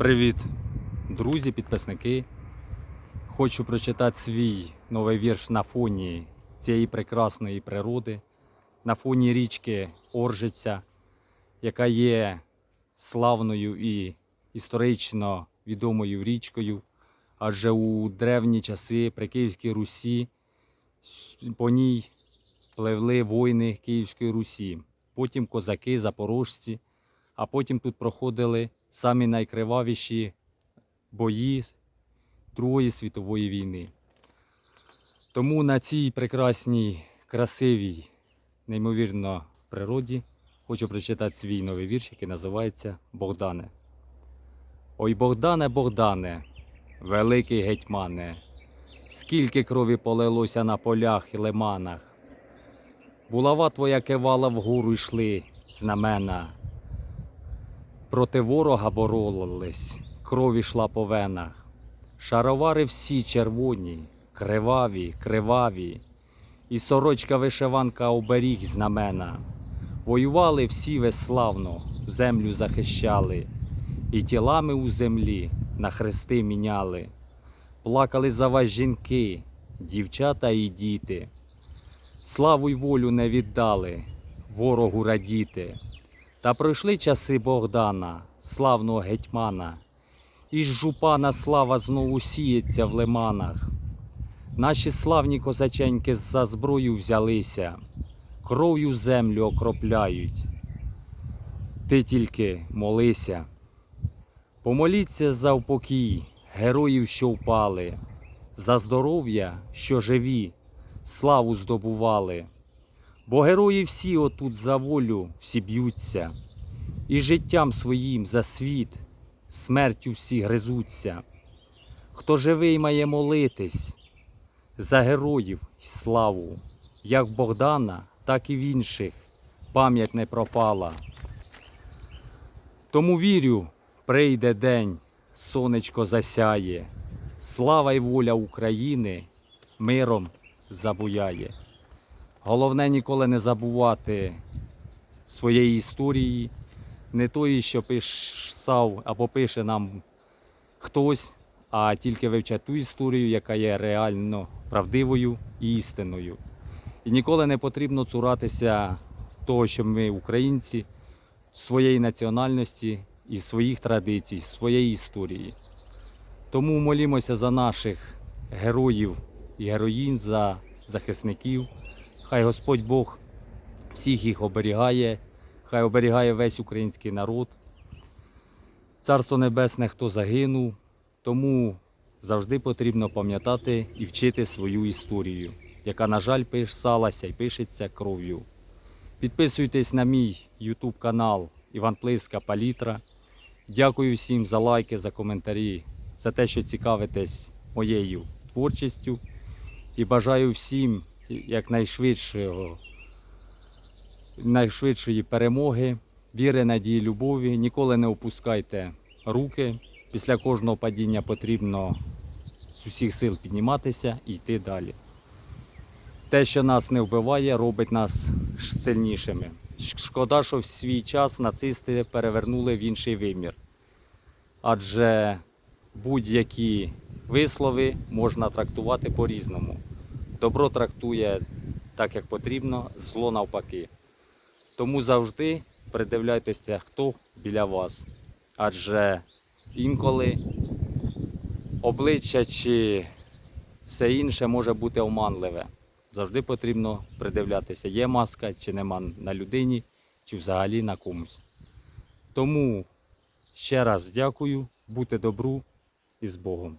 Привіт, друзі, підписники. Хочу прочитати свій новий вірш на фоні цієї прекрасної природи, на фоні річки Оржиця, яка є славною і історично відомою річкою. Адже у древні часи при Київській Русі по ній пливли воїни Київської Русі, потім козаки, запорожці, а потім тут проходили самі найкривавіші бої Другої світової війни. Тому на цій прекрасній, красивій, неймовірно природі хочу прочитати свій новий вірш, який називається Богдане. Ой, Богдане, Богдане, великий гетьмане, скільки крові полилося на полях і лиманах. Булава твоя кивала вгору йшли знамена. Проти ворога боролись, кров ішла по венах. Шаровари всі червоні, криваві, криваві, і сорочка вишиванка оберіг знамена. Воювали всі веславно, землю захищали, і тілами у землі на хрести міняли. Плакали за вас жінки, дівчата і діти. Славу й волю не віддали, ворогу радіти. Та пройшли часи Богдана, славного гетьмана, і ж жупана слава знову сіється в лиманах. Наші славні козаченьки за зброю взялися, кров'ю землю окропляють. Ти тільки молися. Помоліться за упокій героїв, що впали, за здоров'я, що живі, славу здобували. Бо герої всі отут за волю всі б'ються, і життям своїм за світ, смертю всі гризуться. Хто живий має молитись за героїв й славу, як Богдана, так і в інших пам'ять не пропала. Тому вірю, прийде день, сонечко засяє, слава й воля України миром забуяє. Головне ніколи не забувати своєї історії, не тої, що писав або пише нам хтось, а тільки вивчати ту історію, яка є реально правдивою і істинною. І ніколи не потрібно цуратися того, що ми українці, своєї національності і своїх традицій, своєї історії. Тому молімося за наших героїв і героїнь, за захисників. Хай Господь Бог всіх їх оберігає, хай оберігає весь український народ. Царство Небесне, хто загинув, тому завжди потрібно пам'ятати і вчити свою історію, яка, на жаль, писалася і пишеться кров'ю. Підписуйтесь на мій YouTube канал Іван Плиска Палітра. Дякую всім за лайки, за коментарі, за те, що цікавитесь моєю творчістю. І бажаю всім якнайшвидшого, найшвидшої перемоги, віри, надії, любові. Ніколи не опускайте руки. Після кожного падіння потрібно з усіх сил підніматися і йти далі. Те, що нас не вбиває, робить нас сильнішими. Шкода, що в свій час нацисти перевернули в інший вимір. Адже будь-які вислови можна трактувати по-різному. Добро трактує так, як потрібно, зло навпаки. Тому завжди придивляйтеся, хто біля вас. Адже інколи обличчя чи все інше може бути оманливе. Завжди потрібно придивлятися, є маска чи нема на людині, чи взагалі на комусь. Тому ще раз дякую, будьте добру і з Богом.